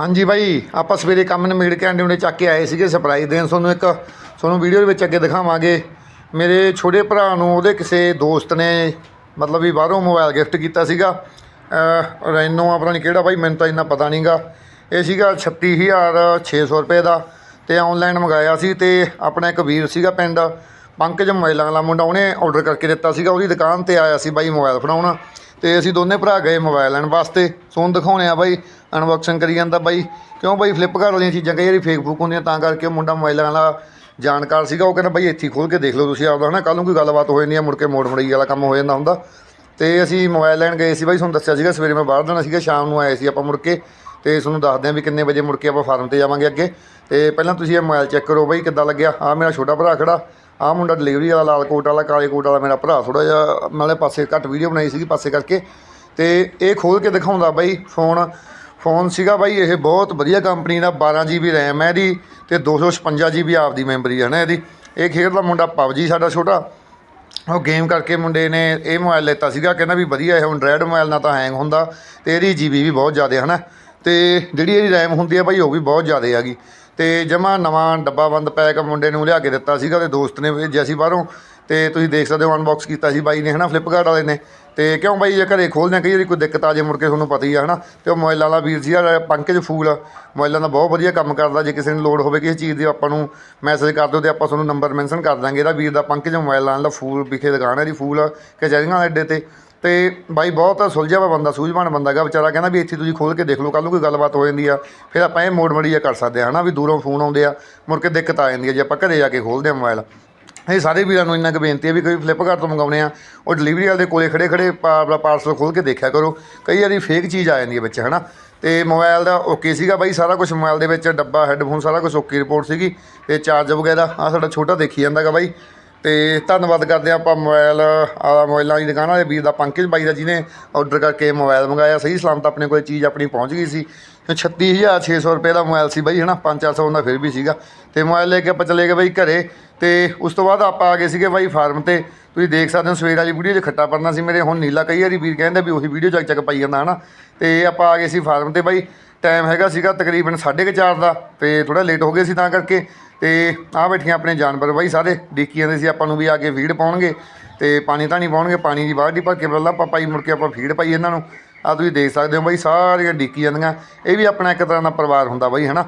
ਹਾਂਜੀ ਬਾਈ, ਆਪਾਂ ਸਵੇਰੇ ਕੰਮ ਨਿਬੇੜ ਕੇ ਆਂਡੇ ਉਂਡੇ ਚੱਕ ਕੇ ਆਏ ਸੀਗੇ ਸਰਪ੍ਰਾਈਜ਼ ਦੇਣ। ਤੁਹਾਨੂੰ ਇੱਕ, ਤੁਹਾਨੂੰ ਵੀਡੀਓ ਦੇ ਵਿੱਚ ਅੱਗੇ ਦਿਖਾਵਾਂਗੇ। ਮੇਰੇ ਛੋਟੇ ਭਰਾ ਨੂੰ ਉਹਦੇ ਕਿਸੇ ਦੋਸਤ ਨੇ ਮਤਲਬ ਵੀ ਬਾਹਰੋਂ ਮੋਬਾਈਲ ਗਿਫਟ ਕੀਤਾ ਸੀਗਾ। ਅਹ ਰੈਨੋ ਆ, ਪਤਾ ਨਹੀਂ ਕਿਹੜਾ ਬਾਈ, ਮੈਨੂੰ ਤਾਂ ਇੰਨਾ ਪਤਾ ਨਹੀਂਗਾ ਇਹ ਸੀਗਾ 36600 ਰੁਪਏ ਦਾ ਤੇ ਆਨਲਾਈਨ ਮੰਗਾਇਆ ਸੀ ਤੇ ਆਪਣਾ ਇੱਕ ਵੀਰ ਸੀਗਾ ਪਿੰਡ। ਪੰਕਜ ਮੋਬਾਈਲਾਂ ਵਾਲਾ ਮੁੰਡਾ ਉਹਨੇ ਆਰਡਰ ਕਰਕੇ ਦਿੱਤਾ ਸੀਗਾ। ਉਹਦੀ ਦੁਕਾਨ ਤੇ ਆਇਆ ਸੀ ਬਾਈ ਮੋਬਾਈਲ ਫੜਾਉਣਾ। ਤੇ ਅਸੀਂ ਦੋਨੇ ਭਰਾ ਗਏ ਮੋਬਾਈਲ ਲੈਣ ਵਾਸਤੇ। ਸੋਨ ਦਿਖਾਉਣੇ ਆ ਬਾਈ ਅਨਬਾਕਸਿੰਗ ਕਰੀ ਜਾਂਦਾ ਬਾਈ। ਕਿਉਂ ਬਾਈ? ਫਲਿੱਪਕਾਰਟ ਵਾਲੀਆਂ ਚੀਜ਼ਾਂ ਕਈ ਵਾਰੀ ਫੇਕ ਫੂਕ ਹੁੰਦੀਆਂ, ਤਾਂ ਕਰਕੇ ਉਹ ਮੁੰਡਾ ਮੋਬਾਈਲਾਂ ਵਾਲਾ ਜਾਣਕਾਰ ਸੀਗਾ। ਉਹ ਕਹਿੰਦਾ ਬਾਈ, ਇੱਥੇ ਖੋਲ ਕੇ ਦੇਖ ਲਓ ਤੁਸੀਂ ਆਪਦਾ, ਹਨਾ? ਕੱਲ ਨੂੰ ਕੋਈ ਗੱਲਬਾਤ ਹੋ ਜਾਂਦੀ ਆ, ਮੁੜ ਕੇ ਮੋੜ ਮੜਈ ਵਾਲਾ ਕੰਮ ਹੋ ਜਾਂਦਾ ਹੁੰਦਾ। ਤੇ ਅਸੀਂ ਮੋਬਾਈਲ ਲੈਣ ਗਏ ਸੀ ਬਾਈ, ਤੁਹਾਨੂੰ ਦੱਸਿਆ ਸੀਗਾ, ਸਵੇਰੇ ਮੈਂ ਬਾਹਰ ਜਾਣਾ ਸੀਗਾ, ਸ਼ਾਮ ਨੂੰ ਆਏ ਸੀ ਆਪਾਂ ਮੁੜ ਕੇ। ਤੇ ਤੁਹਾਨੂੰ ਦੱਸਦੇ ਆਂ ਵੀ ਕਿੰਨੇ ਵਜੇ ਮੁੜ ਕੇ ਆਪਾਂ ਫਾਰਮ ਤੇ ਜਾਵਾਂਗੇ ਅੱਗੇ। ਤੇ ਪਹਿਲਾਂ ਤੁਸੀਂ ਇਹ ਮੋਬਾਈਲ ਚੈੱਕ ਕਰੋ ਬਾਈ, ਕਿੱਦਾਂ ਲੱਗਿਆ? ਆ ਮੇਰਾ ਛੋਟਾ ਭਰਾ ਖੜਾ। ਆ ਮੁੰਡਾ ਡਿਲੀਵਰੀ ਵਾਲਾ, ਲਾਲ ਕੋਟ ਵਾਲਾ, ਕਾਲੇ ਕੋਟ ਵਾਲਾ ਮੇਰਾ ਭਰਾ। ਥੋੜਾ ਜਿਹਾ ਨਾਲੇ ਪਾਸੇ ਘੱਟ ਵੀਡੀਓ ਬਣਾਈ ਸੀਗੀ, ਪਾਸੇ ਕਰਕੇ। ਤੇ ਇਹ ਖੋਲ ਕੇ ਦਿਖਾਉਂਦਾ ਬਾਈ ਫੋਨ ਫੋਨ ਸੀਗਾ ਬਾਈ, ਇਹ ਬਹੁਤ ਵਧੀਆ ਕੰਪਨੀ ਦਾ 12 GB RAM ਹੈ ਇਹਦੀ ਤੇ 256 GB ਆਪਦੀ ਮੈਮਰੀ ਹੈ ਨਾ ਇਹਦੀ। ਇਹ ਖੇਡਦਾ ਮੁੰਡਾ ਪਬਜੀ ਸਾਡਾ ਛੋਟਾ। ਉਹ ਗੇਮ ਕਰਕੇ ਮੁੰਡੇ ਨੇ ਇਹ ਮੋਬਾਈਲ ਲੈਤਾ ਸੀਗਾ, ਕਹਿੰਦਾ ਵੀ ਵਧੀਆ, ਇਹ ਐਂਡਰਾਇਡ ਮੋਬਾਈਲ ਨਾਲ ਤਾਂ ਹੈਂਗ ਹੁੰਦਾ ਤੇ ਇਹਦੀ ਜੀਬੀ ਵੀ ਬਹੁਤ ਜ਼ਿਆਦਾ ਹੈ ਨਾ ਤੇ ਜਿਹੜੀ ਇਹਦੀ ਰੈਮ ਹੁੰਦੀ ਹੈ ਭਾਈ ਉਹ ਵੀ ਬਹੁਤ ਜ਼ਿਆਦਾ ਹੈਗੀ। ਤੇ ਜਮਾ ਨਵਾਂ ਡੱਬਾ ਬੰਦ ਪੈਕ ਮੁੰਡੇ ਨੂੰ ਲਿਆ ਕੇ ਦਿੱਤਾ ਸੀਗਾ ਤੇ ਦੋਸਤ ਨੇ ਭੇਜਿਆ ਸੀ ਬਾਹਰੋਂ ਤੇ ਤੁਸੀਂ ਦੇਖ ਸਕਦੇ ਹੋ ਅਨਬਾਕਸ ਕੀਤਾ ਸੀ ਬਾਈ ਨੇ, ਹਨਾ ਫਲਿੱਪਕਾਰਟ ਵਾਲੇ ਨੇ। ਤੇ ਕਿਉਂ ਬਾਈ, ਜੇ ਘਰੇ ਖੋਲਦੇ ਆ ਕਈ ਵਾਰੀ ਕੋਈ ਦਿੱਕਤ ਆ ਜੇ ਮੁੜ ਕੇ ਤੁਹਾਨੂੰ ਪਤਾ ਹੀ ਆ, ਹਨਾ। ਤੇ ਉਹ ਮੋਬਾਈਲਾਂ ਵਾਲਾ ਵੀਰ ਸੀ ਯਾਰ ਪੰਕਜ ਫੂਲ। ਮੋਬਾਈਲਾਂ ਦਾ ਬਹੁਤ ਵਧੀਆ ਕੰਮ ਕਰਦਾ, ਜੇ ਕਿਸੇ ਨੂੰ ਲੋੜ ਹੋਵੇ ਕਿਸੇ ਚੀਜ਼ ਦੀ ਆਪਾਂ ਨੂੰ ਮੈਸੇਜ ਕਰ ਦਿਓ ਤੇ ਆਪਾਂ ਤੁਹਾਨੂੰ ਨੰਬਰ ਮੈਂਸ਼ਨ ਕਰ ਦਾਂਗੇ। ਇਹਦਾ ਵੀਰ ਦਾ ਪੰਕਜ ਮੋਬਾਈਲਾਂ ਦਾ ਫੂਲ, ਵਿਖੇ ਦੁਕਾਨ ਹੈ ਦੀ ਫੂਲ ਕਚਹਿਰੀਆਂ ਵਾਲੇ ਅੱਡੇ ਤੇ। ਤੇ ਬਾਈ, ਬਹੁਤ ਸੁਲਝਿਆ ਵਾ ਬੰਦਾ, ਸੂਝਵਾਨ ਬੰਦਾ ਗਾ ਵਿਚਾਰਾ ਕਹਿੰਦਾ ਵੀ ਇੱਥੇ ਤੁਸੀਂ ਖੋਲ ਕੇ ਦੇਖ ਲਓ ਕੱਲ ਨੂੰ ਕੋਈ ਗੱਲਬਾਤ ਹੋ ਜਾਂਦੀ ਆ। ਫਿਰ ਆਪਾਂ ਇਹ ਮੋੜ ਮੜੀਆ ਕਰ ਸਕਦੇ ਆ ਹਨਾ, ਵੀ ਦੂਰੋਂ ਫੋਨ ਆਉਂਦੇ ਆ, ਮੁੜ ਕੇ ਦਿੱਕਤ ਆ ਜਾਂਦੀ ਆ, ਜੇ ਆਪਾਂ ਘਰੇ ਜਾ ਕੇ ਖੋਲਦੇ ਆ ਮੋਬਾਈਲ। ਇਹ ਸਾਰੇ ਵੀਰਾਂ ਨੂੰ ਇੰਨਾ ਕੁ ਬੇਨਤੀ ਹੈ ਵੀ ਕੋਈ ਫਲਿੱਪਕਾਰਟ ਤੋਂ ਮੰਗਾਉਣੇ ਆ, ਉਹ ਡਿਲੀਵਰੀ ਵਾਲੇ ਦੇ ਕੋਲੇ ਖੜੇ ਖੜੇ ਆਪਣਾ ਪਾਰਸਲ ਖੋਲ ਕੇ ਦੇਖਿਆ ਕਰੋ। ਕਈ ਵਾਰੀ ਫੇਕ ਚੀਜ਼ ਆ ਜਾਂਦੀ ਹੈ ਵਿੱਚ, ਹਨਾ? ਤੇ ਮੋਬਾਈਲ ਦਾ ਓਕੇ ਸੀਗਾ ਬਾਈ, ਸਾਰਾ ਕੁਝ ਮੋਬਾਈਲ ਦੇ ਵਿੱਚ, ਡੱਬਾ ਹੈੱਡਫੋਨ ਸਾਰਾ ਕੁਝ ਓਕੇ ਰਿਪੋਰਟ ਸੀਗੀ, ਤੇ ਚਾਰਜ ਵਗੈਰਾ ਆ ਸਾਡਾ ਛੋਟਾ ਦੇਖੀ ਜਾਂਦਾਗਾ ਬਾਈ। ਤੇ ਧੰਨਵਾਦ ਕਰਦੇ ਹਾਂ ਆਪਾਂ ਮੋਬਾਈਲ ਆ ਮੋਬਾਈਲਾਂ ਦੀ ਦੁਕਾਨ ਵਾਲੇ, ਵੀਰ ਦਾ ਪੰਕਜ ਬਾਈ ਦਾ ਜਿਹਨੇ ਆਰਡਰ ਕਰਕੇ ਮੋਬਾਈਲ ਮੰਗਾਇਆ, ਸਹੀ ਸਲਾਮਤ ਆਪਣੇ ਕੋਲ ਚੀਜ਼ ਆਪਣੀ ਪਹੁੰਚ ਗਈ ਸੀ। 36600 ਰੁਪਏ ਦਾ ਮੋਬਾਈਲ ਸੀ ਬਾਈ, ਹਨਾ? 5-400 ਦਾ ਫਿਰ ਵੀ ਸੀਗਾ। ਤੇ ਮੋਬਾਈਲ ਲੈ ਕੇ ਆਪਾਂ ਚਲੇ ਗਏ ਬਾਈ ਘਰੇ। ਤੇ ਉਸ ਤੋਂ ਬਾਅਦ ਆਪਾਂ ਆ ਗਏ ਸੀਗੇ ਬਾਈ ਫਾਰਮ ਤੇ। ਤੁਸੀਂ ਦੇਖ ਸਕਦੇ ਹੋ, ਸਵੇਰ ਵਾਲੀ ਵੀਡੀਓ 'ਚ ਖੱਟਾ ਪਰਨਾ ਸੀ ਮੇਰੇ। ਹੁਣ ਨੀਲਾ ਕਈ ਵਾਰੀ ਵੀਰ ਕਹਿੰਦਾ ਵੀ ਉਹੀ ਵੀਡੀਓ ਚੱਕ ਚੱਕ ਪਾਈ ਜਾਂਦਾ, ਹਨਾ? ਤੇ ਆਪਾਂ ਆ ਗਏ ਸੀ ਫਾਰਮ ਤੇ ਬਾਈ। ਟਾਈਮ ਹੈਗਾ ਸੀਗਾ ਤਕਰੀਬਨ 4:30 ਦਾ। ਤੇ ਥੋੜਾ ਲੇਟ ਹੋ ਗਏ ਸੀ ਤਾਂ ਕਰਕੇ। ਤੇ ਆ ਬੈਠੀਆਂ ਆਪਣੇ ਜਾਨਵਰ ਬਾਈ ਸਾਰੇ। ਡੀਕੀਆਂ ਦੇ ਸੀ ਆਪਾਂ ਨੂੰ ਵੀ ਆ ਕੇ ਫੀਡ ਪਾਉਣਗੇ। ਤੇ ਪਾਣੀ ਤਾਂ ਨਹੀਂ ਪਾਉਣਗੇ, ਪਾਣੀ ਦੀ ਬਾਹਰ ਦੀ ਭਰ ਕੇ ਪਹਿਲਾਂ ਆਪਾਂ ਪਾਈ ਮੁੜ ਕੇ ਆਪਾਂ ਫੀਡ ਪਾਈ ਇਹਨਾਂ ਨੂੰ। ਆ ਤੁਸੀਂ ਦੇਖ ਸਕਦੇ ਹੋ ਬਾਈ, ਸਾਰੀਆਂ ਡੀਕੀ ਜਾਂਦੀਆਂ। ਇਹ ਵੀ ਆਪਣਾ ਇੱਕ ਤਰ੍ਹਾਂ ਦਾ ਪਰਿਵਾਰ ਹੁੰਦਾ ਬਾਈ, ਹਨਾ?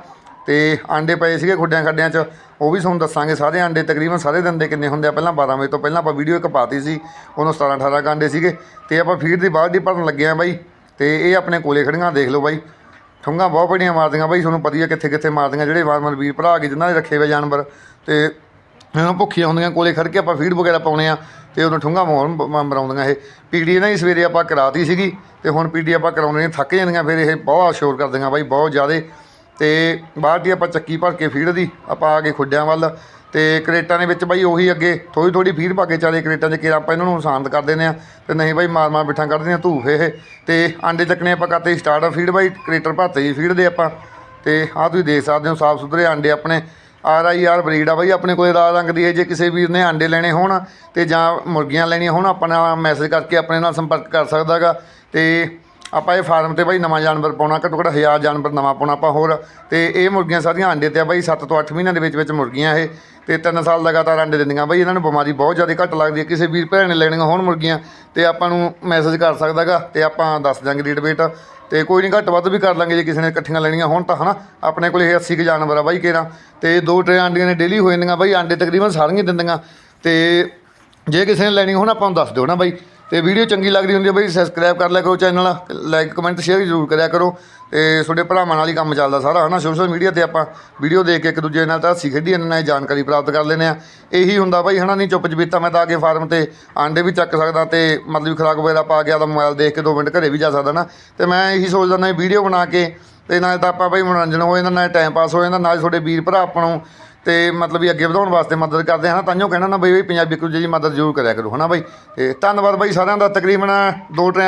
ਤੇ ਆਂਡੇ ਪਏ ਸੀਗੇ ਖੁੱਡਿਆਂ ਖੱਡਿਆਂ 'ਚ, ਉਹ ਵੀ ਤੁਹਾਨੂੰ ਦੱਸਾਂਗੇ। ਸਾਰੇ ਆਂਡੇ ਤਕਰੀਬਨ ਸਾਰੇ ਦਿਨ ਦੇ ਕਿੰਨੇ ਹੁੰਦੇ ਆ? ਪਹਿਲਾਂ 12 ਵਜੇ ਤੋਂ ਪਹਿਲਾਂ ਆਪਾਂ ਵੀਡੀਓ ਇੱਕ ਪਾਤੀ ਸੀ, ਉਹਨੂੰ 17 18 ਕੁ ਆਂਡੇ ਸੀਗੇ। ਤੇ ਆਪਾਂ ਫੀਡ ਦੀ ਬਾਲਟੀ ਭਰਨ ਲੱਗੇ ਆ ਬਾਈ। ਤੇ ਇਹ ਆਪਣੇ ਕੋਲੇ ਖੜੀਆਂ, ਦੇਖ ਲਓ ਬਾਈ। ਠੁੰਗਾ ਬਹੁਤ ਬੜੀਆਂ ਮਾਰਦੀਆਂ ਬਾਈ, ਤੁਹਾਨੂੰ ਪਤਾ ਹੀ ਆ ਕਿੱਥੇ ਕਿੱਥੇ ਮਾਰਦੀਆਂ ਜਿਹੜੇ ਵਾਰਮਰ ਵੀਰ ਭਰਾ ਕੇ ਜਿਨ੍ਹਾਂ ਦੇ ਰੱਖੇ ਹੋਏ ਜਾਨਵਰ। ਤੇ ਇਹਨਾਂ ਭੁੱਖੀਆਂ ਹੁੰਦੀਆਂ, ਕੋਲੇ ਖੜ ਕੇ ਆਪਾਂ ਫੀਡ ਵਗੈਰਾ ਪਾਉਣੇ ਆ, ਤੇ ਉਹਨੂੰ ਠੁੰਗਾ ਮੋਹਰ ਮਰਾਉਂਦੀਆਂ ਇਹ। ਪੀੜੀ ਇਹਨਾਂ ਦੀ ਸਵੇਰੇ ਆਪਾਂ ਕਰਾਤੀ ਸੀਗੀ, ਤੇ ਹੁਣ ਪੀੜੀ ਆਪਾਂ ਕਰਾਉਂਦੇ ਨੇ ਥੱਕ ਜਾਂਦੀਆਂ, ਫਿਰ ਇਹ ਬਹੁਤ ਸ਼ੋਰ ਕਰਦੀਆਂ ਬਾਈ, ਬਹੁਤ ਜ਼ਿਆਦਾ। ਤੇ ਬਾਹਰ ਦੀ ਆਪਾਂ ਚੱਕੀ ਭਰ ਕੇ ਫੀਡ ਦੀ, ਆਪਾਂ ਆ ਕੇ ਖੁੱਡਿਆਂ ਵੱਲ। ਤੇ ਕਰੇਟਾਂ ਦੇ ਵਿੱਚ ਬਾਈ ਉਹੀ ਅੱਗੇ ਥੋੜੀ ਥੋੜੀ ਫੀਡ ਪਾ ਕੇ ਚਾਰੇ ਕਰੇਟਾਂ 'ਚ ਕੇਰਾ ਆਪਾਂ ਇਹਨਾਂ ਨੂੰ ਸ਼ਾਂਤ ਕਰ ਦਿੰਦੇ ਆ ਤੇ ਨਹੀਂ ਬਾਈ ਮਾਰ ਮਾਰ ਬਿਠਾਂ ਕੱਢਦੇ ਆ ਧੂਫ ਇਹ। ਤੇ ਆਂਡੇ ਚੱਕਣੇ ਆਪਾਂ ਕਰਤੇ ਸਟਾਰਟ ਫੀਡ ਬਾਈ, ਕਰੇਟਰ ਭਰਤੇ ਜੀ ਫੀਡ ਦੇ ਆਪਾਂ। ਤੇ ਆਹ ਤੁਸੀਂ ਦੇਖ ਸਕਦੇ ਹੋ ਸਾਫ਼ ਸੁਥਰੇ ਆਂਡੇ ਆਪਣੇ। ਆਰ ਆਈ ਆਰ ਬਰੀਡ ਆ ਬਾਈ, ਆਪਣੇ ਕੋਲੇ ਲਾਲ ਰੰਗ ਦੀ ਹੈ, ਜੇ ਕਿਸੇ ਵੀਰ ਨੇ ਆਂਡੇ ਲੈਣੇ ਹੋਣ ਤੇ ਜਾਂ ਮੁਰਗੀਆਂ ਲੈਣੀਆਂ ਹੋਣ ਆਪਣਾ ਮੈਸੇਜ ਕਰਕੇ ਆਪਣੇ ਨਾਲ ਸੰਪਰਕ ਕਰ ਸਕਦਾਗਾ ਤੇ ਆਪਾਂ ਇਹ ਫਾਰਮ ਤੇ ਬਾਈ ਨਵਾਂ ਜਾਨਵਰ ਪਾਉਣਾ, ਘੱਟੋ ਘੱਟ 1000 ਜਾਨਵਰ ਨਵਾਂ ਪਾਉਣਾ ਆਪਾਂ ਹੋਰ। ਤੇ ਇਹ ਮੁਰਗੀਆਂ ਸਾਰੀਆਂ ਆਂਡੇ ਤੇ ਆ ਬਾਈ 7 ਤੋਂ 8 ਮਹੀਨਿਆਂ ਦੇ ਵਿੱਚ ਵਿੱਚ ਮੁਰਗੀਆਂ ਇਹ। ਤੇ 3 ਸਾਲ ਲਗਾਤਾਰ ਆਂਡੇ ਦਿੰਦੀਆਂ ਬਾਈ, ਇਹਨਾਂ ਨੂੰ ਬਿਮਾਰੀ ਬਹੁਤ ਜ਼ਿਆਦਾ ਘੱਟ ਲੱਗਦੀ ਹੈ। ਕਿਸੇ ਵੀਰ ਭੈਣ ਨੇ ਲੈਣੀਆਂ ਹੋਣ ਮੁਰਗੀਆਂ, ਤੇ ਆਪਾਂ ਨੂੰ ਮੈਸੇਜ ਕਰ ਸਕਦਾਗਾ ਤੇ ਆਪਾਂ ਦੱਸ ਦਾਂਗੇ ਰੇਟ ਵੇਟ ਤੇ ਕੋਈ ਨਹੀਂ, ਘੱਟ ਵੱਧ ਵੀ ਕਰ ਲਾਂਗੇ, ਜੇ ਕਿਸੇ ਨੇ ਇਕੱਠੀਆਂ ਲੈਣੀਆਂ ਹੋਣ ਤਾਂ, ਹਨਾ? ਆਪਣੇ ਕੋਲ ਇਹ 80 ਕੁ ਜਾਨਵਰ ਆ ਬਾਈ ਕੇਰਾ। ਤੇ ਦੋ ਟਰੇ ਆਂਡੀਆਂ ਨੇ ਡੇਲੀ ਹੋ ਜਾਂਦੀਆਂ ਬਾਈ, ਆਂਡੇ ਤਕਰੀਬਨ ਸਾਰੀਆਂ ਦਿੰਦੀਆਂ। ਤੇ ਜੇ ਕਿਸੇ ਨੇ ਲੈਣੀ ਹੋਣ, ਆਪਾਂ ਨੂੰ ਦੱਸ ਦਿਓ ਨਾ ਬਾਈ। ਤੇ ਵੀਡੀਓ ਚੰਗੀ ਲੱਗਦੀ ਹੁੰਦੀ ਹੈ ਬਈ ਸਬਸਕ੍ਰਾਈਬ ਕਰ ਲਿਆ ਕਰੋ ਚੈਨਲ ਲਾਈਕ ਕਮੈਂਟ ਸ਼ੇਅਰ ਜ਼ਰੂਰ ਕਰਿਆ ਕਰੋ। ਤੇ ਤੁਹਾਡੇ ਭਰਾਵਾਂ ਨਾਲ ਹੀ ਕੰਮ ਚੱਲਦਾ ਸਾਰਾ, ਹਨਾ? ਸੋਸ਼ਲ ਮੀਡੀਆ ਤੇ ਆਪਾਂ ਵੀਡੀਓ ਦੇਖ ਕੇ ਇੱਕ ਦੂਜੇ ਨਾਲ ਤਾਂ ਹੱਸੀ ਖੇਡੀ ਇਹਨਾਂ ਨਾਲ ਜਾਣਕਾਰੀ ਪ੍ਰਾਪਤ ਕਰ ਲੈਂਦੇ ਆ। ਇਹੀ ਹੁੰਦਾ ਬਾਈ, ਹਨਾ? ਨਹੀਂ ਚੁੱਪ ਚਪੀਤਾ ਮੈਂ ਤਾਂ ਆ ਕੇ ਫਾਰਮ ਤੇ ਆਂਡੇ ਵੀ ਚੱਕ ਸਕਦਾ ਤੇ ਮਤਲਬ ਖੁਰਾਕ ਵਗੈਰਾ ਪਾ ਕੇ ਆਦਾ ਮੋਬਾਈਲ ਦੇਖ ਕੇ 2 ਮਿੰਟ ਘਰੇ ਵੀ ਜਾ ਸਕਦਾ ਨਾ। ਤੇ ਮੈਂ ਇਹੀ ਸੋਚਦਾ ਨਾ ਵੀਡੀਓ ਬਣਾ ਕੇ ਤੇ ਨਾਲ ਤਾਂ ਆਪਾਂ ਬਾਈ ਮਨੋਰੰਜਨ ਹੋ ਜਾਂਦਾ, ਨਾਲ ਟਾਈਮ ਪਾਸ ਹੋ ਜਾਂਦਾ, ਨਾਲ ਤੁਹਾਡੇ ਵੀਰ ਭਰਾ ਆਪਾਂ ਨੂੰ ਤੇ ਮਤਲਬ ਵੀ ਅੱਗੇ ਵਧਾਉਣ ਵਾਸਤੇ ਮਦਦ ਕਰਦੇ ਹਨ। ਤਾਂਿਓ ਕਹਿਣਾ ਨਾ ਬਈ ਬਈ ਪੰਜਾਬੀ ਕੁਝ ਜੀ ਮਦਦ ਜ਼ਰੂਰ ਕਰਿਆ ਕਰੋ, ਹਨਾ ਬਾਈ? ਤੇ ਧੰਨਵਾਦ ਬਾਈ ਸਾਰਿਆਂ ਦਾ, ਤਕਰੀਬਨ ਦੋ ਟਰੈ